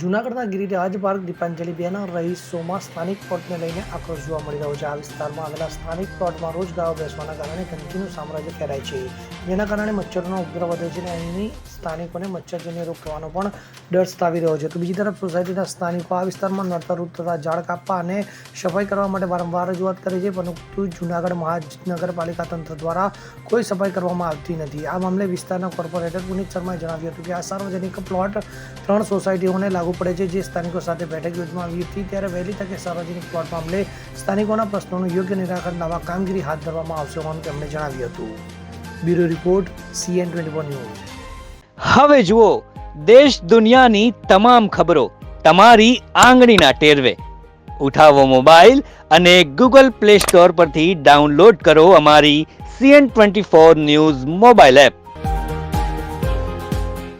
જૂનાગઢના ગિરિરાજ પાર્ક દીપાંજલિ બેના રહીશોમાં સ્થાનિક પ્લોટને લઈને આક્રોશ જોવા મળી રહ્યો છે. આ વિસ્તારમાં આવેલા સ્થાનિક પ્લોટમાં રોજ ગાયો બેસવાના કારણે ગંદકીનું સામ્રાજ્ય ફેલાય છે. જેના કારણે મચ્છરોનો ઉપદ્રવ વધે છે અને અહીંની સ્થાનિકોને મચ્છરજન્ય રોગ થવાનો પણ ડર સતાવી રહ્યો છે. તો બીજી તરફ સોસાયટીના સ્થાનિકો આ વિસ્તારમાં નડતર તથા ઝાડ કાપવા અને સફાઈ કરવા માટે વારંવાર રજૂઆત કરે છે, પરંતુ જૂનાગઢ મહાનગરપાલિકા તંત્ર દ્વારા કોઈ સફાઈ કરવામાં આવતી નથી. આ મામલે વિસ્તારના કોર્પોરેટર પુનિત શર્માએ જણાવ્યું હતું કે આ સાર્વજનિક પ્લોટ ત્રણ સોસાયટીઓને લાગુ પડે છે જે સ્થાનિકો સાથે બેઠક યોજવામાં આવી હતી. ત્યારે વહેલી તકે સાર્વજનિક પ્લોટ મામલે સ્થાનિકોના પ્રશ્નોનું યોગ્ય નિરાકરણ લાવવા કામગીરી હાથ ધરવામાં આવશે હોવાનું તેમણે જણાવ્યું હતું. Bureau report, CN twenty news. હવે જુઓ, દેશ દુનિયાની તમામ ખબરો તમારી આંગળીના ટેરવે. ઉઠાવો મોબાઈલ અને ગૂગલ પ્લે સ્ટોર પરથી ડાઉનલોડ કરો અમારી CN twenty four news mobile app.